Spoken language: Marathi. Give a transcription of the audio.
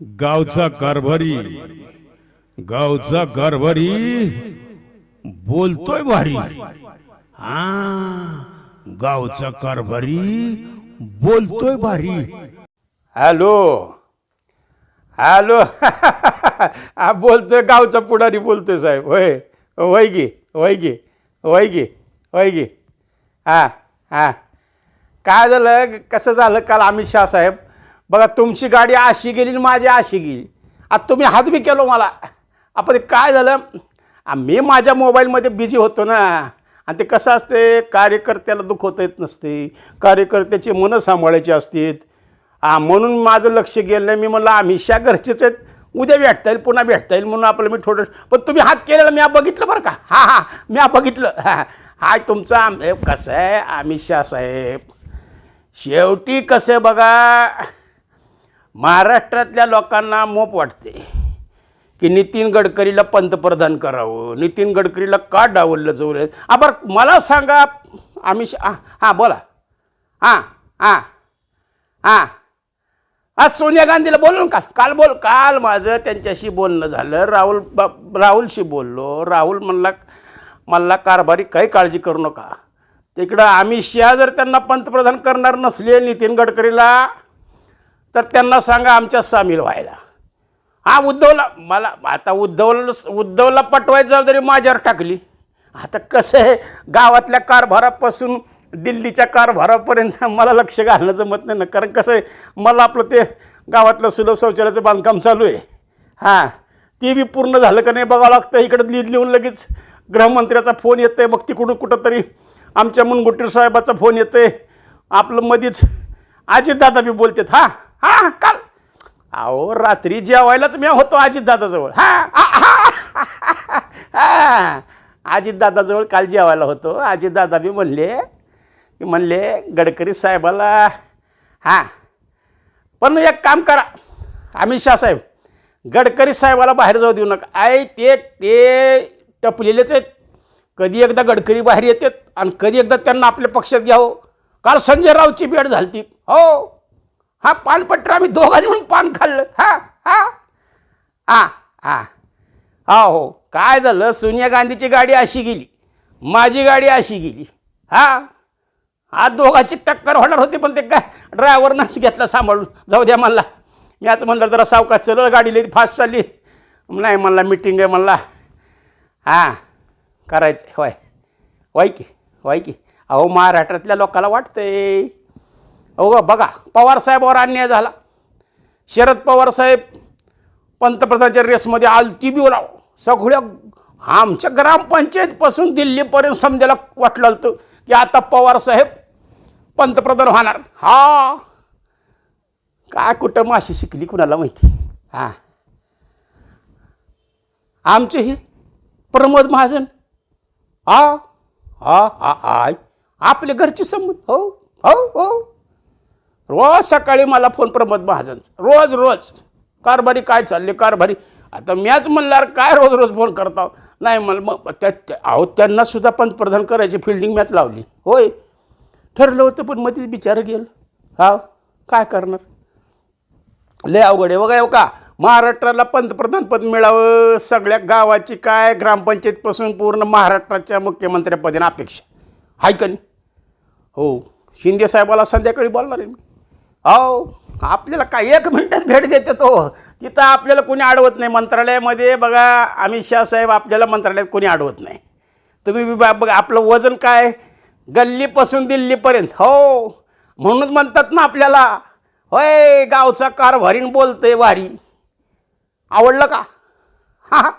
गावचा कारभारी गावचा कारभारी बोलतोय भारी. हा गावचा कारभारी बोलतोय भारी. हॅलो. हॅलो. हा बोलतोय गावचा पुढारी बोलतोय साहेब. होय होय गी होय की होय की होय गी हां हां. काय झालं कसं झालं काल अमित शाह साहेब? बघा तुमची गाडी अशी गेली आणि माझी अशी गेली. आता तुम्ही हात बी केलो मला. आपण ते काय झालं? मी माझ्या मोबाईलमध्ये बिझी होतो ना. आणि ते कसं असते? कार्यकर्त्याला दुखवता येत नसते. कार्यकर्त्याची मनं सांभाळायची असतात. हा म्हणून माझं लक्ष गेलं नाही. मी म्हणलं आम्ही शा घरचेच आहेत. उद्या भेटता येईल पुन्हा भेटता येईल. म्हणून आपलं मी थोडं पण तुम्ही हात केलेला मी बघितलं बरं का. हां हां मी बघितलं. हा हाय तुमचा आम- कसं आहे? अमित शाह साहेब. शेवटी कसं आहे बघा? महाराष्ट्रातल्या लोकांना मोप वाटते की नितीन गडकरीला पंतप्रधान करावं नितीन गडकरीला का डावललं जवळ आ बरं मला सांगा आमिष हां हां बोला. हां हां हां. आज सोनिया गांधीला बोललो ना काल? काल बोल काल माझं त्यांच्याशी बोलणं झालं. राहुल बा- राहुलशी बोललो. राहुल म्हणला मला कारभारी काही काळजी करू नका. तिकडं अमित शहा जर त्यांना पंतप्रधान करणार नसले नितीन गडकरीला तर त्यांना सांगा आमच्यात सामील व्हायला. हा उद्धवला मला आता उद्धवला उद्धवला पटवायची जबाबदारी माझ्यावर टाकली. आता कसं आहे गावातल्या कारभारापासून दिल्लीच्या कारभारापर्यंत मला लक्ष घालणं जमत नाही ना. कारण कसं आहे मला आपलं ते गावातलं सुलभ शौचालयाचं बांधकाम चालू आहे. हां ते बी पूर्ण झालं का नाही बघावं लागतं. इकडं लिहित लिहून लगेच गृहमंत्र्याचा फोन येतोय. मग तिकडून कुठंतरी आमच्या मुनगुट्टीर साहेबाचा फोन येतोय. आपलं मधीच अजितदादा बी बोलतात हां. हां काल. अहो रात्री जेवायलाच मी होतो अजितदादाजवळ हा हा अजितदादाजवळ काल जेवायला होतो. अजितदादा बी म्हणले की म्हणले गडकरी साहेबाला हां. पण एक काम करा. अमित शाह साहेब गडकरी साहेबाला बाहेर जाऊ देऊ नका. आय ते ते टपलेलेच आहेत. कधी एकदा गडकरी बाहेर येतात आणि कधी एकदा त्यांना आपल्या पक्षात घ्यावं. काल संजय रावची भेट झाली हो. हा पानपट्टा आम्ही दोघांनी म्हणून पान खाल्लं. हा हा. हा हा हा हो काय झालं? सोनिया गांधीची गाडी अशी गेली. माझी गाडी अशी गेली. हा. हा दोघाची टक्कर होणार होती पण ते काय ड्रायव्हरनंच घेतला सांभाळून. जाऊ द्या म्हणला. मी आज म्हणलं जरा सावकाश सरळ गाडी लई फास्ट चालली. नाही म्हणला मिटिंग आहे म्हणला. हां. करायचं होय. होय की होय की. अहो महाराष्ट्रातल्या लोकांना वाटतंय. अहो बघा पवार साहेबावर अन्याय झाला. शरद पवार साहेब पंतप्रधानाच्या रेसमध्ये आलती बी राव. सगळ्या आमच्या ग्रामपंचायतपासून दिल्लीपर्यंत समजायला वाटलं होतं की आता पवार साहेब पंतप्रधान होणार. हा. काय कुठं माशी शिकली कुणाला माहिती? हां. आमचे हे प्रमोद महाजन. हा हा हा आय आपले घरचे संबंध. हो हो हो. रोज सकाळी मला फोन प्रमोद महाजनचा. रोज रोज. कारभारी काय चालले कारभारी. आता मॅच म्हणल्यावर काय रोज रोज फोन करता नाही मला मग त्या अहो त्यांना सुद्धा पंतप्रधान करायची फिल्डिंग मॅच लावली. होय. ठरलं होतं पण मध्येच बिचारं गेलं. हा काय करणार? लय अवघड आहे बघा हो का? महाराष्ट्राला पंतप्रधान पद मिळावं सगळ्या गावाची काय ग्रामपंचायतपासून पूर्ण महाराष्ट्राच्या मुख्यमंत्र्यापदीनं अपेक्षा. हाय का नाही? हो. शिंदे साहेबाला संध्याकाळी बोलणार आहे मी. हो आपल्याला काय एक मिनटात भेट देते तो. तिथं आपल्याला कोणी अडवत नाही. मंत्रालयामध्ये बघा अमित शाह साहेब आपल्याला मंत्रालयात कोणी अडवत नाही. तुम्ही बा- बघा आपलं वजन काय? गल्लीपासून दिल्लीपर्यंत. हो म्हणूनच म्हणतात ना आपल्याला होय गावचा कार कारभारीन बोलतंय वारी. आवडलं का? हां हा.